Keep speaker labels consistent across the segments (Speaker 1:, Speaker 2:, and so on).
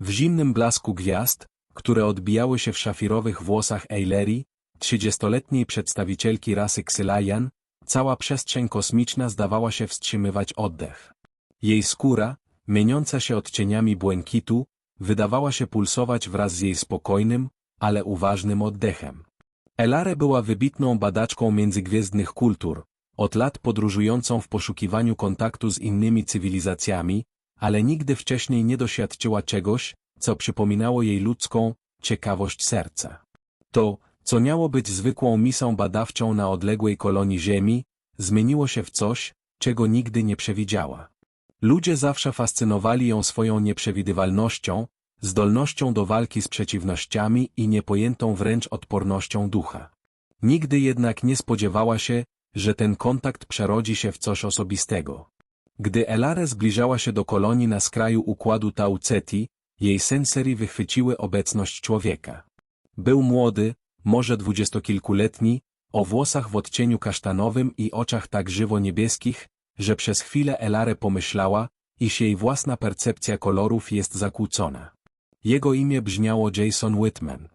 Speaker 1: W zimnym blasku gwiazd, które odbijały się w szafirowych włosach Eileri, trzydziestoletniej przedstawicielki rasy Xylajan, cała przestrzeń kosmiczna zdawała się wstrzymywać oddech. Jej skóra, mieniąca się odcieniami błękitu, wydawała się pulsować wraz z jej spokojnym, ale uważnym oddechem. Elare była wybitną badaczką międzygwiezdnych kultur, od lat podróżującą w poszukiwaniu kontaktu z innymi cywilizacjami, ale nigdy wcześniej nie doświadczyła czegoś, co przypominało jej ludzką ciekawość serca. To, co miało być zwykłą misą badawczą na odległej kolonii Ziemi, zmieniło się w coś, czego nigdy nie przewidziała. Ludzie zawsze fascynowali ją swoją nieprzewidywalnością, zdolnością do walki z przeciwnościami i niepojętą wręcz odpornością ducha. Nigdy jednak nie spodziewała się, że ten kontakt przerodzi się w coś osobistego. Gdy Elare zbliżała się do kolonii na skraju układu Tau Ceti, jej sensery wychwyciły obecność człowieka. Był młody, może dwudziestokilkuletni, o włosach w odcieniu kasztanowym i oczach tak żywo niebieskich, że przez chwilę Elare pomyślała, iż jej własna percepcja kolorów jest zakłócona. Jego imię brzmiało Jason Whitman.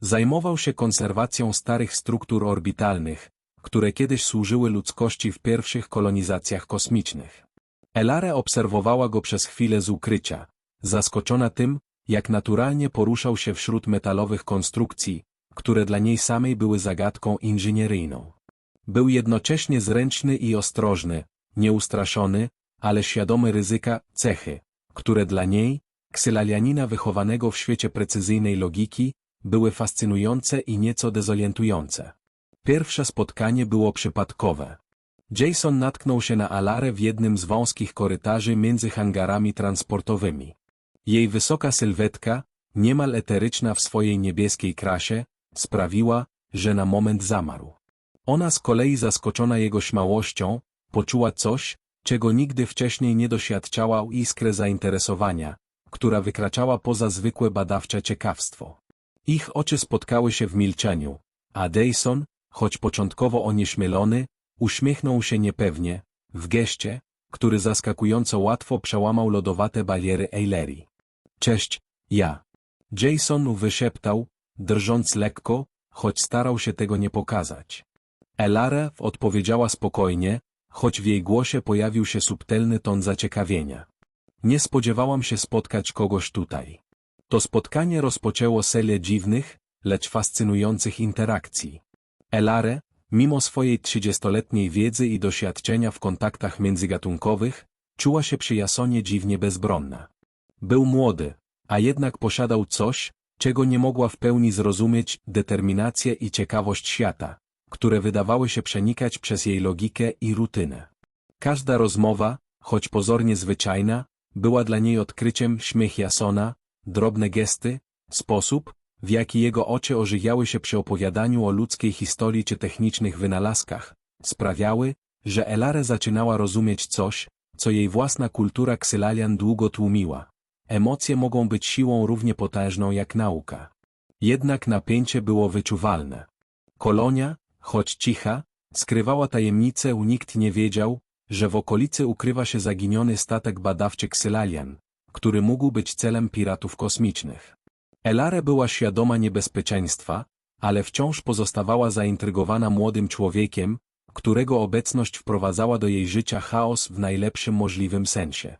Speaker 1: Zajmował się konserwacją starych struktur orbitalnych, które kiedyś służyły ludzkości w pierwszych kolonizacjach kosmicznych. Elare obserwowała go przez chwilę z ukrycia, zaskoczona tym, jak naturalnie poruszał się wśród metalowych konstrukcji, które dla niej samej były zagadką inżynieryjną. Był jednocześnie zręczny i ostrożny, nieustraszony, ale świadomy ryzyka cechy, które dla niej, ksylalianina wychowanego w świecie precyzyjnej logiki, były fascynujące i nieco dezorientujące. Pierwsze spotkanie było przypadkowe. Jason natknął się na Alarę w jednym z wąskich korytarzy między hangarami transportowymi. Jej wysoka sylwetka, niemal eteryczna w swojej niebieskiej krasie, sprawiła, że na moment zamarł. Ona z kolei zaskoczona jego śmałością, poczuła coś, czego nigdy wcześniej nie doświadczała iskrę zainteresowania, która wykraczała poza zwykłe badawcze ciekawstwo. Ich oczy spotkały się w milczeniu, a Dayson, choć początkowo onieśmielony, uśmiechnął się niepewnie, w geście, który zaskakująco łatwo przełamał lodowate bariery Eileri. Cześć, ja. Jason wyszeptał, drżąc lekko, choć starał się tego nie pokazać. Elare odpowiedziała spokojnie, choć w jej głosie pojawił się subtelny ton zaciekawienia. Nie spodziewałam się spotkać kogoś tutaj. To spotkanie rozpoczęło serię dziwnych, lecz fascynujących interakcji. Elare, mimo swojej trzydziestoletniej wiedzy i doświadczenia w kontaktach międzygatunkowych, czuła się przy Jasonie dziwnie bezbronna. Był młody, a jednak posiadał coś, czego nie mogła w pełni zrozumieć determinację i ciekawość świata, które wydawały się przenikać przez jej logikę i rutynę. Każda rozmowa, choć pozornie zwyczajna, była dla niej odkryciem śmiech Jasona, drobne gesty, sposób, w jaki jego oczy ożywiały się przy opowiadaniu o ludzkiej historii czy technicznych wynalazkach, sprawiały, że Elare zaczynała rozumieć coś, co jej własna kultura ksylalian długo tłumiła. Emocje mogą być siłą równie potężną jak nauka. Jednak napięcie było wyczuwalne. Kolonia, choć cicha, skrywała tajemnicę nikt nie wiedział, że w okolicy ukrywa się zaginiony statek badawczy Ksylalian, który mógł być celem piratów kosmicznych. Elare była świadoma niebezpieczeństwa, ale wciąż pozostawała zaintrygowana młodym człowiekiem, którego obecność wprowadzała do jej życia chaos w najlepszym możliwym sensie.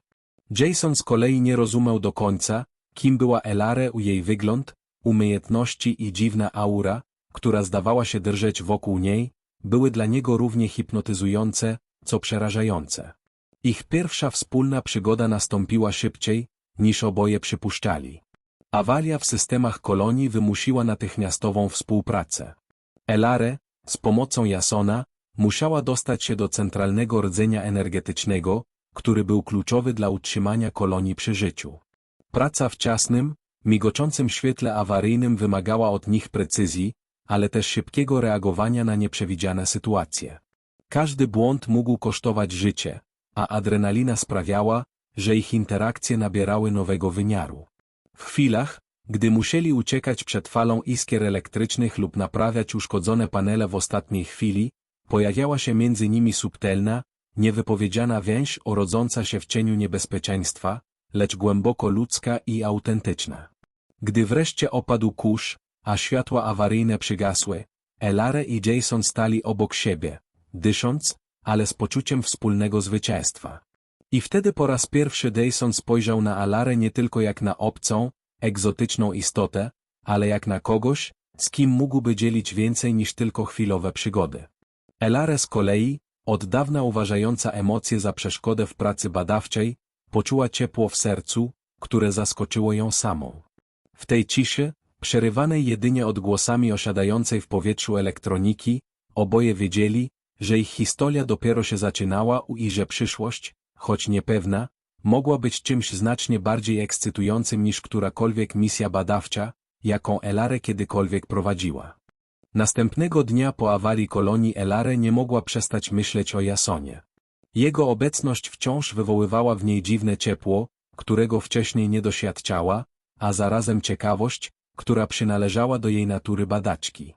Speaker 1: Jason z kolei nie rozumiał do końca, kim była Elare u jej wygląd, umiejętności i dziwna aura, która zdawała się drżeć wokół niej, były dla niego równie hipnotyzujące, co przerażające. Ich pierwsza wspólna przygoda nastąpiła szybciej, niż oboje przypuszczali. Awaria w systemach kolonii wymusiła natychmiastową współpracę. Elare, z pomocą Jasona, musiała dostać się do centralnego rdzenia energetycznego, który był kluczowy dla utrzymania kolonii przy życiu. Praca w ciasnym, migoczącym świetle awaryjnym wymagała od nich precyzji, ale też szybkiego reagowania na nieprzewidziane sytuacje. Każdy błąd mógł kosztować życie, a adrenalina sprawiała, że ich interakcje nabierały nowego wymiaru. W chwilach, gdy musieli uciekać przed falą iskier elektrycznych lub naprawiać uszkodzone panele w ostatniej chwili, pojawiała się między nimi subtelna, niewypowiedziana więź orodząca się w cieniu niebezpieczeństwa, lecz głęboko ludzka i autentyczna. Gdy wreszcie opadł kurz, a światła awaryjne przygasły, Elare i Jason stali obok siebie, dysząc, ale z poczuciem wspólnego zwycięstwa. I wtedy po raz pierwszy Jason spojrzał na Alarę nie tylko jak na obcą, egzotyczną istotę, ale jak na kogoś, z kim mógłby dzielić więcej niż tylko chwilowe przygody. Elare z kolei, od dawna uważająca emocje za przeszkodę w pracy badawczej, poczuła ciepło w sercu, które zaskoczyło ją samą. W tej ciszy, przerywanej jedynie odgłosami osiadającej w powietrzu elektroniki, oboje wiedzieli, że ich historia dopiero się zaczynała i że przyszłość, choć niepewna, mogła być czymś znacznie bardziej ekscytującym niż którakolwiek misja badawcza, jaką Elare kiedykolwiek prowadziła. Następnego dnia po awarii kolonii Elare nie mogła przestać myśleć o Jasonie. Jego obecność wciąż wywoływała w niej dziwne ciepło, którego wcześniej nie doświadczała, a zarazem ciekawość, która przynależała do jej natury badaczki.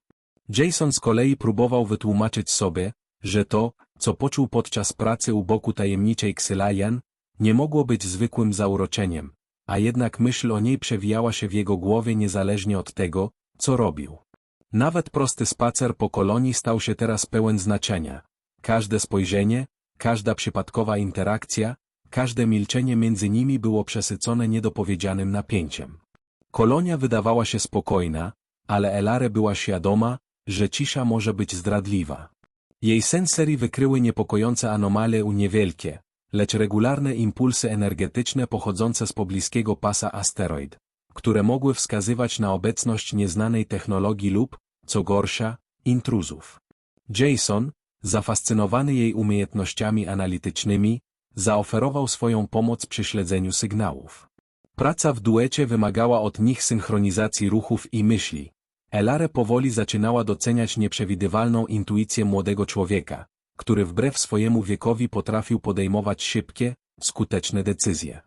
Speaker 1: Jason z kolei próbował wytłumaczyć sobie, że to, co poczuł podczas pracy u boku tajemniczej Xylajan, nie mogło być zwykłym zauroczeniem, a jednak myśl o niej przewijała się w jego głowie niezależnie od tego, co robił. Nawet prosty spacer po kolonii stał się teraz pełen znaczenia. Każde spojrzenie, każda przypadkowa interakcja, każde milczenie między nimi było przesycone niedopowiedzianym napięciem. Kolonia wydawała się spokojna, ale Elare była świadoma, że cisza może być zdradliwa. Jej sensory wykryły niepokojące anomalie u niewielkie, lecz regularne impulsy energetyczne pochodzące z pobliskiego pasa asteroid, które mogły wskazywać na obecność nieznanej technologii lub, co gorsza, intruzów. Jason, zafascynowany jej umiejętnościami analitycznymi, zaoferował swoją pomoc przy śledzeniu sygnałów. Praca w duecie wymagała od nich synchronizacji ruchów i myśli. Elare powoli zaczynała doceniać nieprzewidywalną intuicję młodego człowieka, który wbrew swojemu wiekowi potrafił podejmować szybkie, skuteczne decyzje.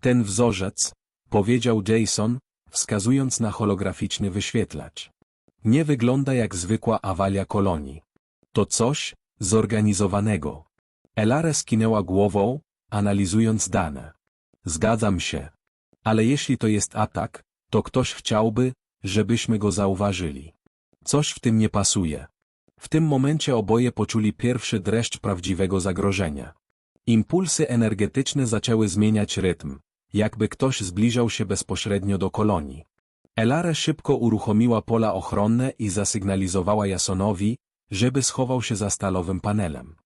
Speaker 1: Ten wzorzec, powiedział Jason, wskazując na holograficzny wyświetlacz. Nie wygląda jak zwykła awalia kolonii. To coś zorganizowanego. Elare skinęła głową, analizując dane. Zgadzam się. Ale jeśli to jest atak, to ktoś chciałby, żebyśmy go zauważyli. Coś w tym nie pasuje. W tym momencie oboje poczuli pierwszy dreszcz prawdziwego zagrożenia. Impulsy energetyczne zaczęły zmieniać rytm, jakby ktoś zbliżał się bezpośrednio do kolonii. Elare szybko uruchomiła pola ochronne i zasygnalizowała Jasonowi, żeby schował się za stalowym panelem.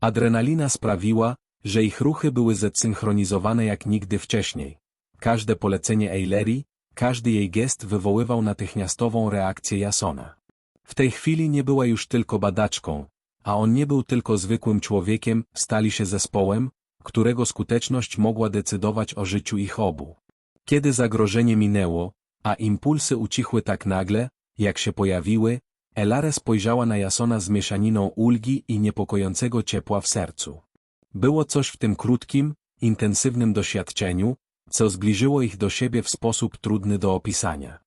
Speaker 1: Adrenalina sprawiła, że ich ruchy były zesynchronizowane jak nigdy wcześniej. Każde polecenie Eileri, każdy jej gest wywoływał natychmiastową reakcję Jasona. W tej chwili nie była już tylko badaczką, a on nie był tylko zwykłym człowiekiem, stali się zespołem, którego skuteczność mogła decydować o życiu ich obu. Kiedy zagrożenie minęło, a impulsy ucichły tak nagle, jak się pojawiły, Elare spojrzała na Jasona z mieszaniną ulgi i niepokojącego ciepła w sercu. Było coś w tym krótkim, intensywnym doświadczeniu, co zbliżyło ich do siebie w sposób trudny do opisania.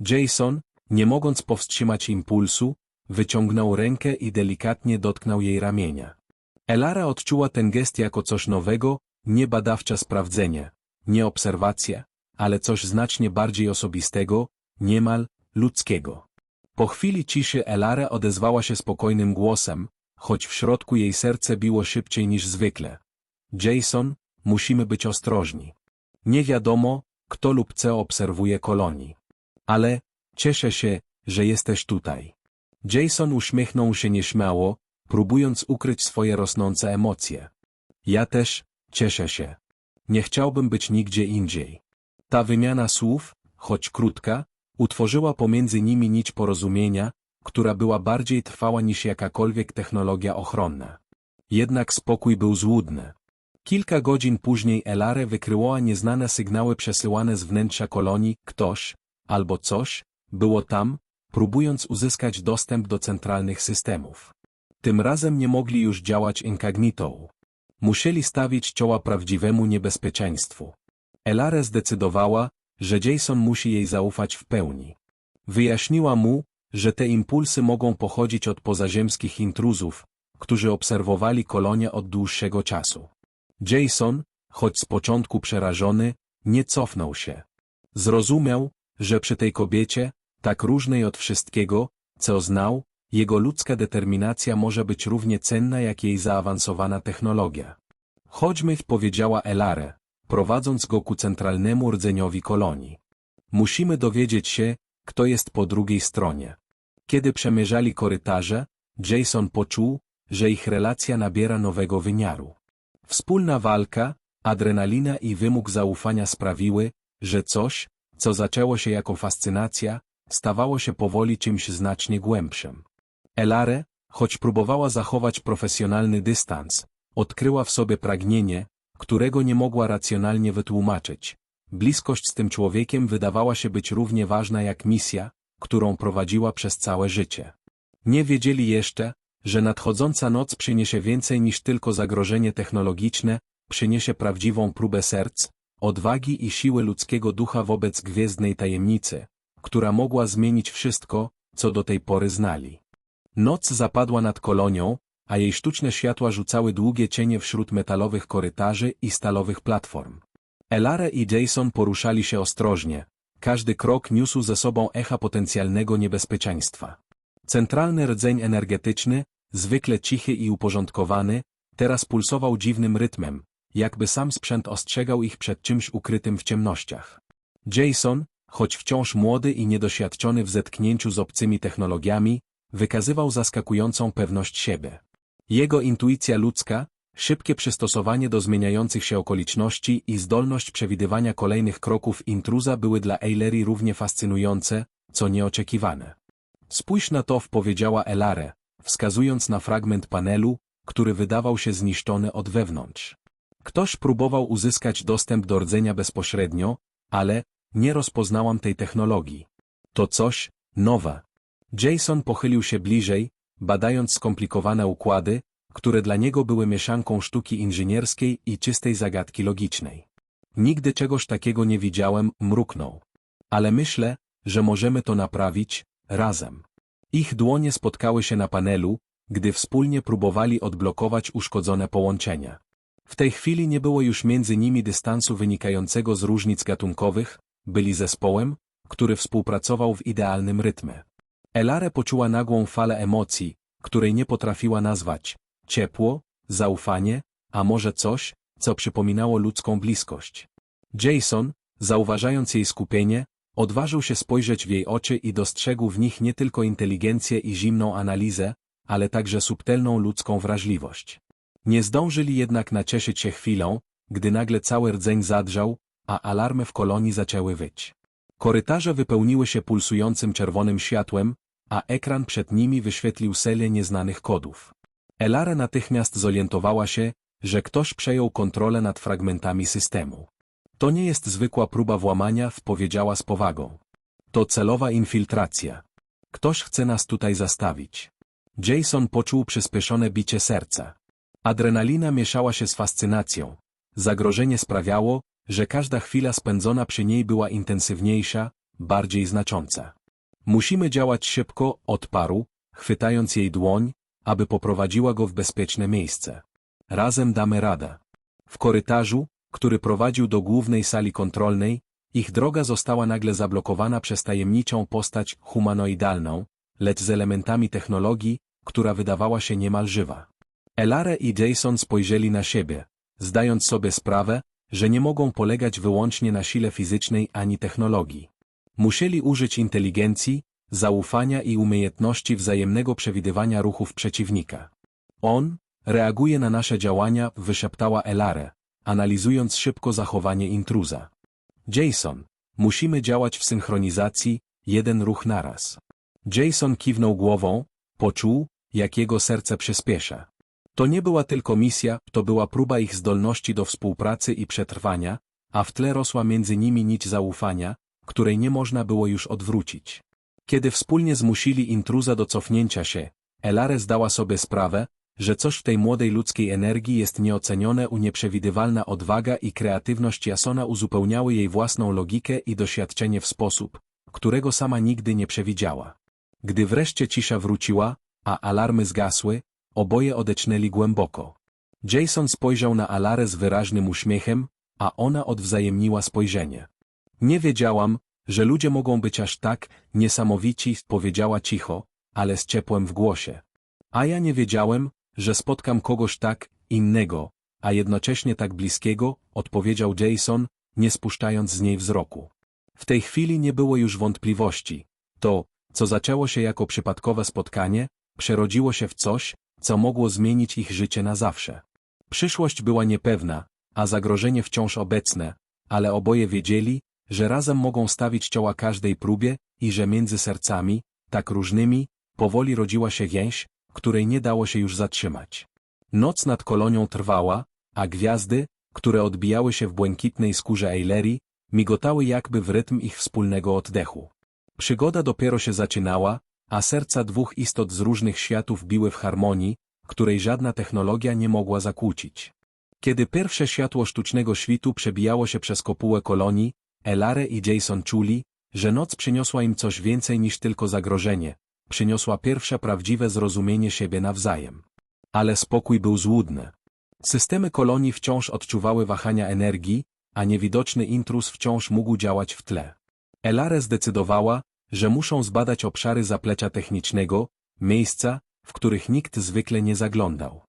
Speaker 1: Jason, nie mogąc powstrzymać impulsu, wyciągnął rękę i delikatnie dotknął jej ramienia. Elara odczuła ten gest jako coś nowego, nie badawcze sprawdzenie, nie obserwacja, ale coś znacznie bardziej osobistego, niemal ludzkiego. Po chwili ciszy Elara odezwała się spokojnym głosem, choć w środku jej serce biło szybciej niż zwykle. Jason, musimy być ostrożni. Nie wiadomo, kto lub co obserwuje kolonii. Ale, cieszę się, że jesteś tutaj. Jason uśmiechnął się nieśmiało, próbując ukryć swoje rosnące emocje. Ja też, cieszę się. Nie chciałbym być nigdzie indziej. Ta wymiana słów, choć krótka, utworzyła pomiędzy nimi nić porozumienia, która była bardziej trwała niż jakakolwiek technologia ochronna. Jednak spokój był złudny. Kilka godzin później Elare wykryła nieznane sygnały przesyłane z wnętrza kolonii, ktoś, albo coś, było tam, próbując uzyskać dostęp do centralnych systemów. Tym razem nie mogli już działać incognito. Musieli stawić czoła prawdziwemu niebezpieczeństwu. Elare zdecydowała, że Jason musi jej zaufać w pełni. Wyjaśniła mu, że te impulsy mogą pochodzić od pozaziemskich intruzów, którzy obserwowali kolonię od dłuższego czasu. Jason, choć z początku przerażony, nie cofnął się. Zrozumiał, że przy tej kobiecie, tak różnej od wszystkiego, co znał, jego ludzka determinacja może być równie cenna jak jej zaawansowana technologia. Chodźmy, powiedziała Elare, prowadząc go ku centralnemu rdzeniowi kolonii. Musimy dowiedzieć się, kto jest po drugiej stronie. Kiedy przemierzali korytarze, Jason poczuł, że ich relacja nabiera nowego wymiaru. Wspólna walka, adrenalina i wymóg zaufania sprawiły, że coś, co zaczęło się jako fascynacja, stawało się powoli czymś znacznie głębszym. Elare, choć próbowała zachować profesjonalny dystans, odkryła w sobie pragnienie, którego nie mogła racjonalnie wytłumaczyć. Bliskość z tym człowiekiem wydawała się być równie ważna jak misja, którą prowadziła przez całe życie. Nie wiedzieli jeszcze, że nadchodząca noc przyniesie więcej niż tylko zagrożenie technologiczne, przyniesie prawdziwą próbę serc, odwagi i siły ludzkiego ducha wobec gwiezdnej tajemnicy, która mogła zmienić wszystko, co do tej pory znali. Noc zapadła nad kolonią, a jej sztuczne światła rzucały długie cienie wśród metalowych korytarzy i stalowych platform. Elare i Jason poruszali się ostrożnie, każdy krok niósł ze sobą echa potencjalnego niebezpieczeństwa. Centralny rdzeń energetyczny, zwykle cichy i uporządkowany, teraz pulsował dziwnym rytmem, jakby sam sprzęt ostrzegał ich przed czymś ukrytym w ciemnościach. Jason, choć wciąż młody i niedoświadczony w zetknięciu z obcymi technologiami, wykazywał zaskakującą pewność siebie. Jego intuicja ludzka, szybkie przystosowanie do zmieniających się okoliczności i zdolność przewidywania kolejnych kroków intruza były dla Eileri równie fascynujące, co nieoczekiwane. Spójrz na to, powiedziała Elare, wskazując na fragment panelu, który wydawał się zniszczony od wewnątrz. Ktoś próbował uzyskać dostęp do rdzenia bezpośrednio, ale nie rozpoznałam tej technologii. To coś nowe. Jason pochylił się bliżej, badając skomplikowane układy, które dla niego były mieszanką sztuki inżynierskiej i czystej zagadki logicznej. Nigdy czegoś takiego nie widziałem, mruknął. Ale myślę, że możemy to naprawić, razem. Ich dłonie spotkały się na panelu, gdy wspólnie próbowali odblokować uszkodzone połączenia. W tej chwili nie było już między nimi dystansu wynikającego z różnic gatunkowych, byli zespołem, który współpracował w idealnym rytmie. Elare poczuła nagłą falę emocji, której nie potrafiła nazwać. Ciepło, zaufanie, a może coś, co przypominało ludzką bliskość. Jason, zauważając jej skupienie, odważył się spojrzeć w jej oczy i dostrzegł w nich nie tylko inteligencję i zimną analizę, ale także subtelną ludzką wrażliwość. Nie zdążyli jednak nacieszyć się chwilą, gdy nagle cały rdzeń zadrżał, a alarmy w kolonii zaczęły wyć. Korytarze wypełniły się pulsującym czerwonym światłem, a ekran przed nimi wyświetlił serię nieznanych kodów. Elare natychmiast zorientowała się, że ktoś przejął kontrolę nad fragmentami systemu. To nie jest zwykła próba włamania, powiedziała z powagą. To celowa infiltracja. Ktoś chce nas tutaj zastawić. Jason poczuł przyspieszone bicie serca. Adrenalina mieszała się z fascynacją. Zagrożenie sprawiało, że każda chwila spędzona przy niej była intensywniejsza, bardziej znacząca. Musimy działać szybko, odparł, chwytając jej dłoń, aby poprowadziła go w bezpieczne miejsce. Razem damy radę. W korytarzu, który prowadził do głównej sali kontrolnej, ich droga została nagle zablokowana przez tajemniczą postać humanoidalną, lecz z elementami technologii, która wydawała się niemal żywa. Elare i Jason spojrzeli na siebie, zdając sobie sprawę, że nie mogą polegać wyłącznie na sile fizycznej ani technologii. Musieli użyć inteligencji, zaufania i umiejętności wzajemnego przewidywania ruchów przeciwnika. On reaguje na nasze działania, wyszeptała Elare, analizując szybko zachowanie intruza. Jason, musimy działać w synchronizacji, jeden ruch naraz. Jason kiwnął głową, poczuł, jak jego serce przyspiesza. To nie była tylko misja, to była próba ich zdolności do współpracy i przetrwania, a w tle rosła między nimi nić zaufania, której nie można było już odwrócić. Kiedy wspólnie zmusili intruza do cofnięcia się, Elare zdała sobie sprawę, że coś w tej młodej ludzkiej energii jest nieocenione u nieprzewidywalna odwaga i kreatywność Jasona uzupełniały jej własną logikę i doświadczenie w sposób, którego sama nigdy nie przewidziała. Gdy wreszcie cisza wróciła, a alarmy zgasły, oboje odecznęli głęboko. Jason spojrzał na Alarę z wyraźnym uśmiechem, a ona odwzajemniła spojrzenie. Nie wiedziałam, że ludzie mogą być aż tak niesamowici, powiedziała cicho, ale z ciepłem w głosie. A ja nie wiedziałem, że spotkam kogoś tak innego, a jednocześnie tak bliskiego, odpowiedział Jason, nie spuszczając z niej wzroku. W tej chwili nie było już wątpliwości. To, co zaczęło się jako przypadkowe spotkanie, przerodziło się w coś, co mogło zmienić ich życie na zawsze. Przyszłość była niepewna, a zagrożenie wciąż obecne, ale oboje wiedzieli, że razem mogą stawić czoła każdej próbie i że między sercami, tak różnymi, powoli rodziła się więź, której nie dało się już zatrzymać. Noc nad kolonią trwała, a gwiazdy, które odbijały się w błękitnej skórze Eileri, migotały jakby w rytm ich wspólnego oddechu. Przygoda dopiero się zaczynała, a serca dwóch istot z różnych światów biły w harmonii, której żadna technologia nie mogła zakłócić. Kiedy pierwsze światło sztucznego świtu przebijało się przez kopułę kolonii, Elare i Jason czuli, że noc przyniosła im coś więcej niż tylko zagrożenie, przyniosła pierwsze prawdziwe zrozumienie siebie nawzajem. Ale spokój był złudny. Systemy kolonii wciąż odczuwały wahania energii, a niewidoczny intruz wciąż mógł działać w tle. Elare zdecydowała, że muszą zbadać obszary zaplecza technicznego, miejsca, w których nikt zwykle nie zaglądał.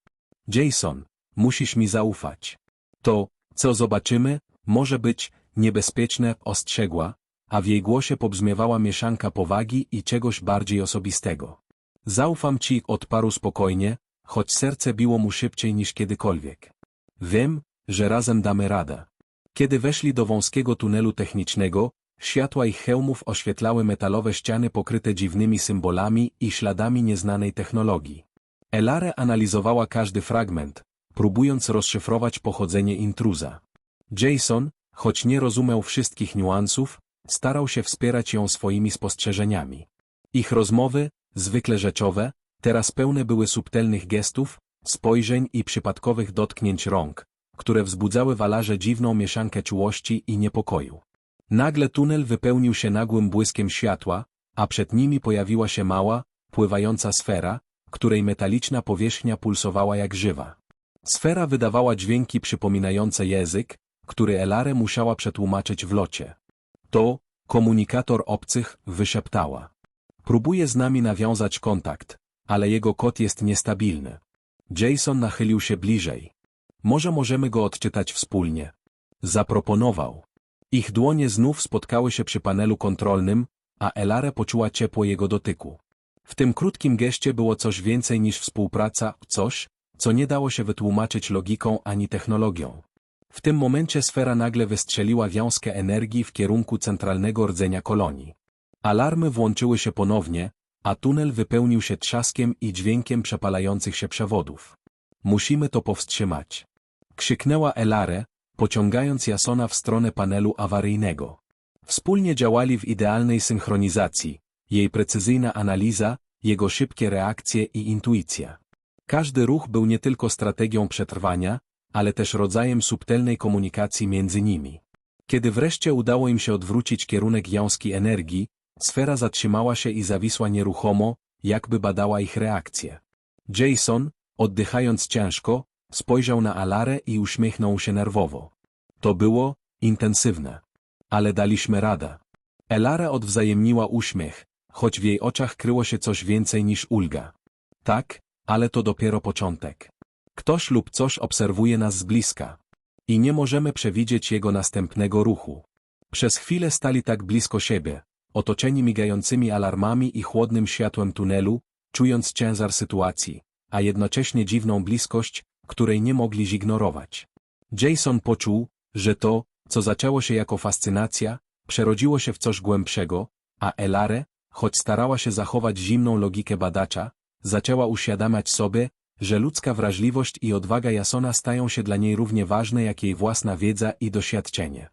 Speaker 1: Jason, musisz mi zaufać. To, co zobaczymy, może być niebezpieczne, ostrzegła, a w jej głosie pobrzmiewała mieszanka powagi i czegoś bardziej osobistego. Zaufam ci, odparł spokojnie, choć serce biło mu szybciej niż kiedykolwiek. Wiem, że razem damy radę. Kiedy weszli do wąskiego tunelu technicznego, światła ich hełmów oświetlały metalowe ściany pokryte dziwnymi symbolami i śladami nieznanej technologii. Elare analizowała każdy fragment, próbując rozszyfrować pochodzenie intruza. Jason, choć nie rozumiał wszystkich niuansów, starał się wspierać ją swoimi spostrzeżeniami. Ich rozmowy, zwykle rzeczowe, teraz pełne były subtelnych gestów, spojrzeń i przypadkowych dotknięć rąk, które wzbudzały w Alarze dziwną mieszankę czułości i niepokoju. Nagle tunel wypełnił się nagłym błyskiem światła, a przed nimi pojawiła się mała, pływająca sfera, której metaliczna powierzchnia pulsowała jak żywa. Sfera wydawała dźwięki przypominające język, który Elare musiała przetłumaczyć w locie. To, komunikator obcych, wyszeptała. Próbuje z nami nawiązać kontakt, ale jego kod jest niestabilny. Jason nachylił się bliżej. Może możemy go odczytać wspólnie. Zaproponował. Ich dłonie znów spotkały się przy panelu kontrolnym, a Elare poczuła ciepło jego dotyku. W tym krótkim geście było coś więcej niż współpraca, coś, co nie dało się wytłumaczyć logiką ani technologią. W tym momencie sfera nagle wystrzeliła wiązkę energii w kierunku centralnego rdzenia kolonii. Alarmy włączyły się ponownie, a tunel wypełnił się trzaskiem i dźwiękiem przepalających się przewodów. Musimy to powstrzymać. Krzyknęła Elare, pociągając Jasona w stronę panelu awaryjnego. Wspólnie działali w idealnej synchronizacji, jej precyzyjna analiza, jego szybkie reakcje i intuicja. Każdy ruch był nie tylko strategią przetrwania, ale też rodzajem subtelnej komunikacji między nimi. Kiedy wreszcie udało im się odwrócić kierunek jąski energii, sfera zatrzymała się i zawisła nieruchomo, jakby badała ich reakcję. Jason, oddychając ciężko, spojrzał na Alarę i uśmiechnął się nerwowo. To było intensywne. Ale daliśmy radę. Elara odwzajemniła uśmiech, choć w jej oczach kryło się coś więcej niż ulga. Tak, ale to dopiero początek. Ktoś lub coś obserwuje nas z bliska. I nie możemy przewidzieć jego następnego ruchu. Przez chwilę stali tak blisko siebie, otoczeni migającymi alarmami i chłodnym światłem tunelu, czując ciężar sytuacji, a jednocześnie dziwną bliskość, której nie mogli zignorować. Jason poczuł, że to, co zaczęło się jako fascynacja, przerodziło się w coś głębszego, a Elare, choć starała się zachować zimną logikę badacza, zaczęła uświadamiać sobie, że ludzka wrażliwość i odwaga Jasona stają się dla niej równie ważne jak jej własna wiedza i doświadczenie.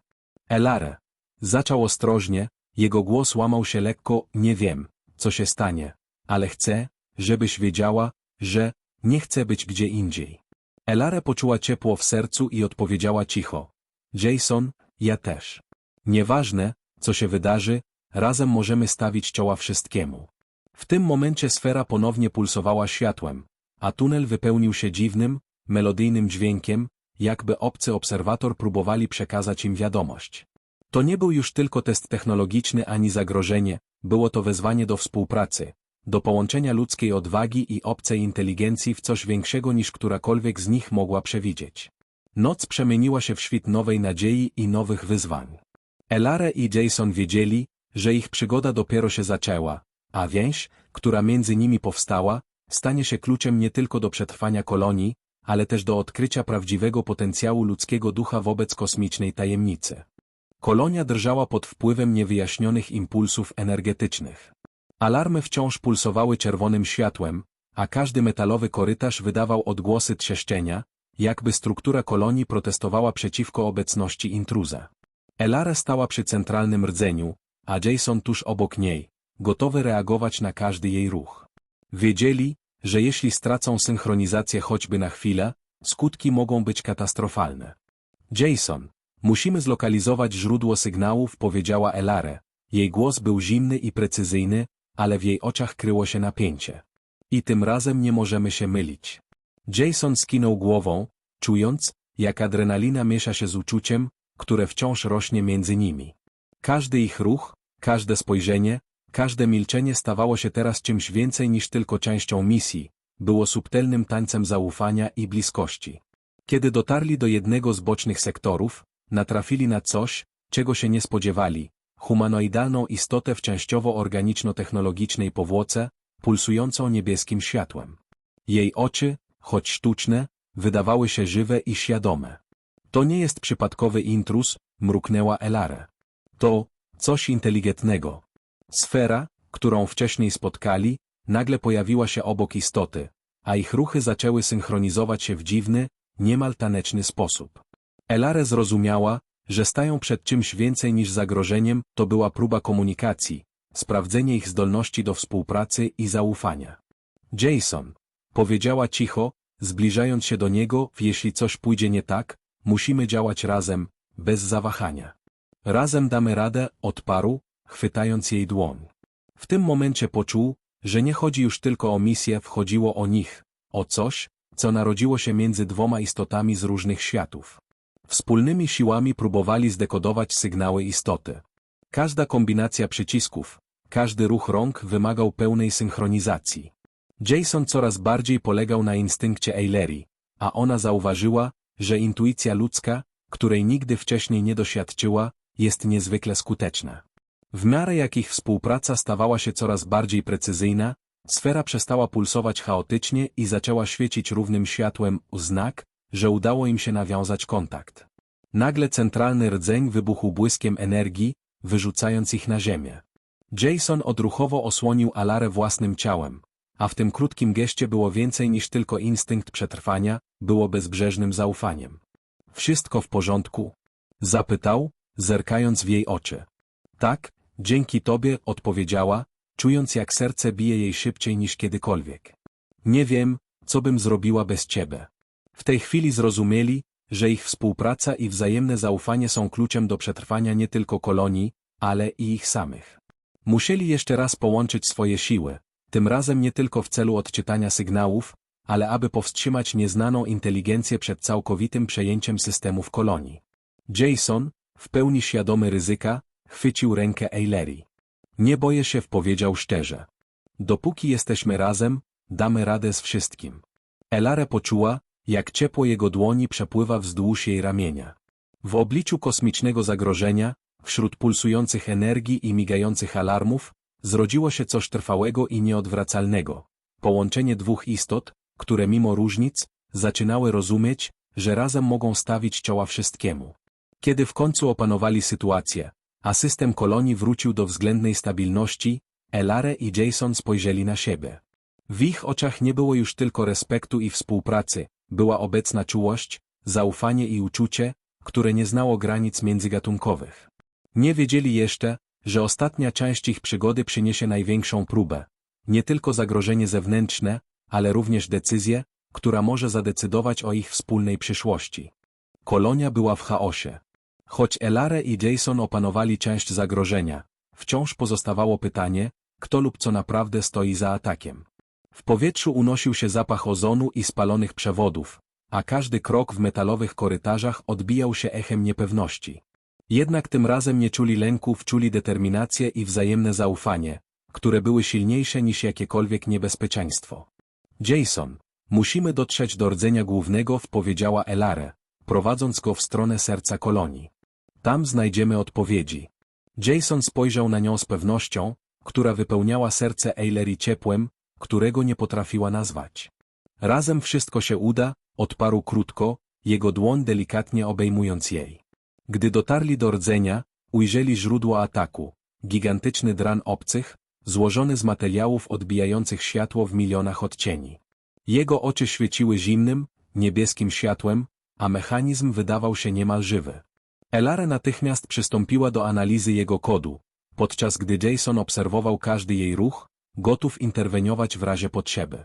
Speaker 1: Elare. Zaczął ostrożnie, jego głos łamał się lekko, nie wiem, co się stanie, ale chcę, żebyś wiedziała, że nie chcę być gdzie indziej. Elare poczuła ciepło w sercu i odpowiedziała cicho. Jason, ja też. Nieważne, co się wydarzy, razem możemy stawić czoła wszystkiemu. W tym momencie sfera ponownie pulsowała światłem, a tunel wypełnił się dziwnym, melodyjnym dźwiękiem, jakby obcy obserwator próbowali przekazać im wiadomość. To nie był już tylko test technologiczny ani zagrożenie, było to wezwanie do współpracy, do połączenia ludzkiej odwagi i obcej inteligencji w coś większego niż którakolwiek z nich mogła przewidzieć. Noc przemieniła się w świt nowej nadziei i nowych wyzwań. Elare i Jason wiedzieli, że ich przygoda dopiero się zaczęła, a więź, która między nimi powstała, stanie się kluczem nie tylko do przetrwania kolonii, ale też do odkrycia prawdziwego potencjału ludzkiego ducha wobec kosmicznej tajemnicy. Kolonia drżała pod wpływem niewyjaśnionych impulsów energetycznych. Alarmy wciąż pulsowały czerwonym światłem, a każdy metalowy korytarz wydawał odgłosy trzeszczenia, jakby struktura kolonii protestowała przeciwko obecności intruza. Elara stała przy centralnym rdzeniu, a Jason tuż obok niej, gotowy reagować na każdy jej ruch. Wiedzieli, że jeśli stracą synchronizację choćby na chwilę, skutki mogą być katastrofalne. Jason, musimy zlokalizować źródło sygnałów, powiedziała Elare. Jej głos był zimny i precyzyjny, ale w jej oczach kryło się napięcie. I tym razem nie możemy się mylić. Jason skinął głową, czując, jak adrenalina miesza się z uczuciem, które wciąż rośnie między nimi. Każdy ich ruch, każde spojrzenie, każde milczenie stawało się teraz czymś więcej niż tylko częścią misji, było subtelnym tańcem zaufania i bliskości. Kiedy dotarli do jednego z bocznych sektorów, natrafili na coś, czego się nie spodziewali, humanoidalną istotę w częściowo organiczno-technologicznej powłoce, pulsującą niebieskim światłem. Jej oczy, choć sztuczne, wydawały się żywe i świadome. To nie jest przypadkowy intruz, mruknęła Elare. To coś inteligentnego. Sfera, którą wcześniej spotkali, nagle pojawiła się obok istoty, a ich ruchy zaczęły synchronizować się w dziwny, niemal taneczny sposób. Elare zrozumiała, że stają przed czymś więcej niż zagrożeniem, to była próba komunikacji, sprawdzenie ich zdolności do współpracy i zaufania. Jason, powiedziała cicho, zbliżając się do niego, jeśli coś pójdzie nie tak, musimy działać razem, bez zawahania. Razem damy radę, odparł, chwytając jej dłoń. W tym momencie poczuł, że nie chodzi już tylko o misję, wchodziło o nich, o coś, co narodziło się między dwoma istotami z różnych światów. Wspólnymi siłami próbowali zdekodować sygnały istoty. Każda kombinacja przycisków, każdy ruch rąk wymagał pełnej synchronizacji. Jason coraz bardziej polegał na instynkcie Eileri, a ona zauważyła, że intuicja ludzka, której nigdy wcześniej nie doświadczyła, jest niezwykle skuteczna. W miarę jak ich współpraca stawała się coraz bardziej precyzyjna, sfera przestała pulsować chaotycznie i zaczęła świecić równym światłem, znak, że udało im się nawiązać kontakt. Nagle centralny rdzeń wybuchł błyskiem energii, wyrzucając ich na ziemię. Jason odruchowo osłonił Alarę własnym ciałem, a w tym krótkim geście było więcej niż tylko instynkt przetrwania, było bezbrzeżnym zaufaniem. Wszystko w porządku? Zapytał, zerkając w jej oczy. Tak, dzięki tobie, odpowiedziała, czując jak serce bije jej szybciej niż kiedykolwiek. Nie wiem, co bym zrobiła bez ciebie. W tej chwili zrozumieli, że ich współpraca i wzajemne zaufanie są kluczem do przetrwania nie tylko kolonii, ale i ich samych. Musieli jeszcze raz połączyć swoje siły, tym razem nie tylko w celu odczytania sygnałów, ale aby powstrzymać nieznaną inteligencję przed całkowitym przejęciem systemów kolonii. Jason, w pełni świadomy ryzyka, chwycił rękę Eileri. Nie boję się, powiedział szczerze. Dopóki jesteśmy razem, damy radę z wszystkim. Elare poczuła, jak ciepło jego dłoni przepływa wzdłuż jej ramienia. W obliczu kosmicznego zagrożenia, wśród pulsujących energii i migających alarmów, zrodziło się coś trwałego i nieodwracalnego. Połączenie dwóch istot, które mimo różnic, zaczynały rozumieć, że razem mogą stawić czoła wszystkiemu. Kiedy w końcu opanowali sytuację, a system kolonii wrócił do względnej stabilności, Elare i Jason spojrzeli na siebie. W ich oczach nie było już tylko respektu i współpracy, była obecna czułość, zaufanie i uczucie, które nie znało granic międzygatunkowych. Nie wiedzieli jeszcze, że ostatnia część ich przygody przyniesie największą próbę. Nie tylko zagrożenie zewnętrzne, ale również decyzję, która może zadecydować o ich wspólnej przyszłości. Kolonia była w chaosie. Choć Elare i Jason opanowali część zagrożenia, wciąż pozostawało pytanie, kto lub co naprawdę stoi za atakiem. W powietrzu unosił się zapach ozonu i spalonych przewodów, a każdy krok w metalowych korytarzach odbijał się echem niepewności. Jednak tym razem nie czuli lęków, czuli determinację i wzajemne zaufanie, które były silniejsze niż jakiekolwiek niebezpieczeństwo. Jason, musimy dotrzeć do rdzenia głównego, powiedziała Elare, prowadząc go w stronę serca kolonii. Tam znajdziemy odpowiedzi. Jason spojrzał na nią z pewnością, która wypełniała serce Eileri ciepłem, którego nie potrafiła nazwać. Razem wszystko się uda, odparł krótko, jego dłoń delikatnie obejmując jej. Gdy dotarli do rdzenia, ujrzeli źródło ataku, gigantyczny dran obcych, złożony z materiałów odbijających światło w milionach odcieni. Jego oczy świeciły zimnym, niebieskim światłem, a mechanizm wydawał się niemal żywy. Elare natychmiast przystąpiła do analizy jego kodu, podczas gdy Jason obserwował każdy jej ruch, gotów interweniować w razie potrzeby.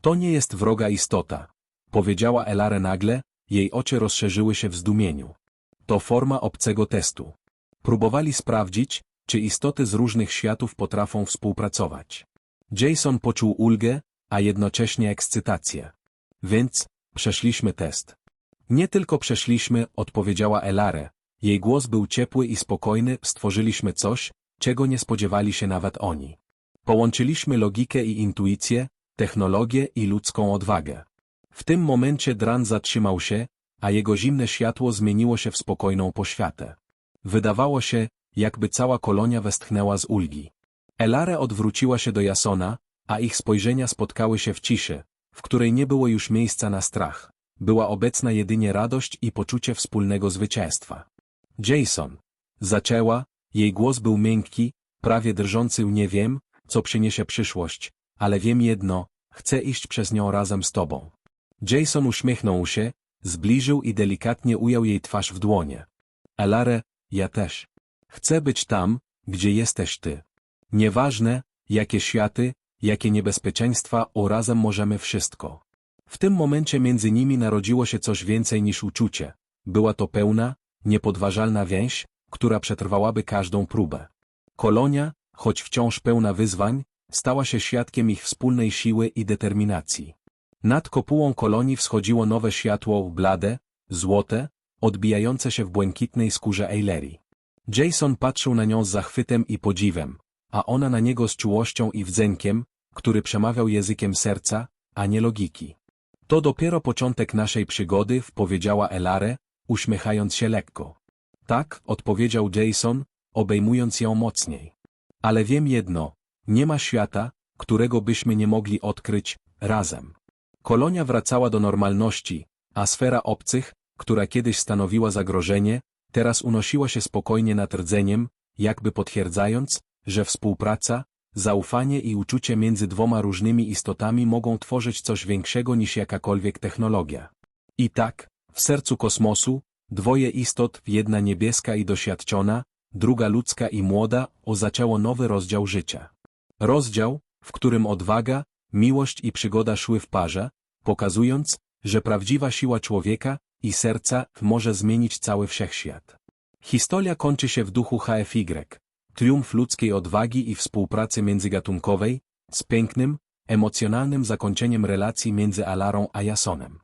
Speaker 1: To nie jest wroga istota, powiedziała Elare nagle, jej oczy rozszerzyły się w zdumieniu. To forma obcego testu. Próbowali sprawdzić, czy istoty z różnych światów potrafią współpracować. Jason poczuł ulgę, a jednocześnie ekscytację. Więc, przeszliśmy test. Nie tylko przeszliśmy, odpowiedziała Elare. Jej głos był ciepły i spokojny, stworzyliśmy coś, czego nie spodziewali się nawet oni. Połączyliśmy logikę i intuicję, technologię i ludzką odwagę. W tym momencie Dran zatrzymał się, a jego zimne światło zmieniło się w spokojną poświatę. Wydawało się, jakby cała kolonia westchnęła z ulgi. Elare odwróciła się do Jasona, a ich spojrzenia spotkały się w ciszy, w której nie było już miejsca na strach. Była obecna jedynie radość i poczucie wspólnego zwycięstwa. Jason. Zaczęła, jej głos był miękki, prawie drżący nie wiem, co przyniesie przyszłość, ale wiem jedno, chcę iść przez nią razem z tobą. Jason uśmiechnął się, zbliżył i delikatnie ujął jej twarz w dłonie. Elare, ja też. Chcę być tam, gdzie jesteś ty. Nieważne, jakie światy, jakie niebezpieczeństwa, o razem możemy wszystko. W tym momencie między nimi narodziło się coś więcej niż uczucie. Była to pełna, niepodważalna więź, która przetrwałaby każdą próbę. Kolonia, choć wciąż pełna wyzwań, stała się świadkiem ich wspólnej siły i determinacji. Nad kopułą kolonii wschodziło nowe światło blade, złote, odbijające się w błękitnej skórze Eileri. Jason patrzył na nią z zachwytem i podziwem, a ona na niego z czułością i wdzenkiem, który przemawiał językiem serca, a nie logiki. To dopiero początek naszej przygody, powiedziała Elare, uśmiechając się lekko. Tak, odpowiedział Jason, obejmując ją mocniej. Ale wiem jedno, nie ma świata, którego byśmy nie mogli odkryć, razem. Kolonia wracała do normalności, a sfera obcych, która kiedyś stanowiła zagrożenie, teraz unosiła się spokojnie nad rdzeniem, jakby potwierdzając, że współpraca, zaufanie i uczucie między dwoma różnymi istotami mogą tworzyć coś większego niż jakakolwiek technologia. I tak, w sercu kosmosu, dwoje istot, jedna niebieska i doświadczona, druga ludzka i młoda, o zaczęło nowy rozdział życia. Rozdział, w którym odwaga, miłość i przygoda szły w parze, pokazując, że prawdziwa siła człowieka i serca może zmienić cały wszechświat. Historia kończy się w duchu HFY, triumf ludzkiej odwagi i współpracy międzygatunkowej, z pięknym, emocjonalnym zakończeniem relacji między Alarą a Jasonem.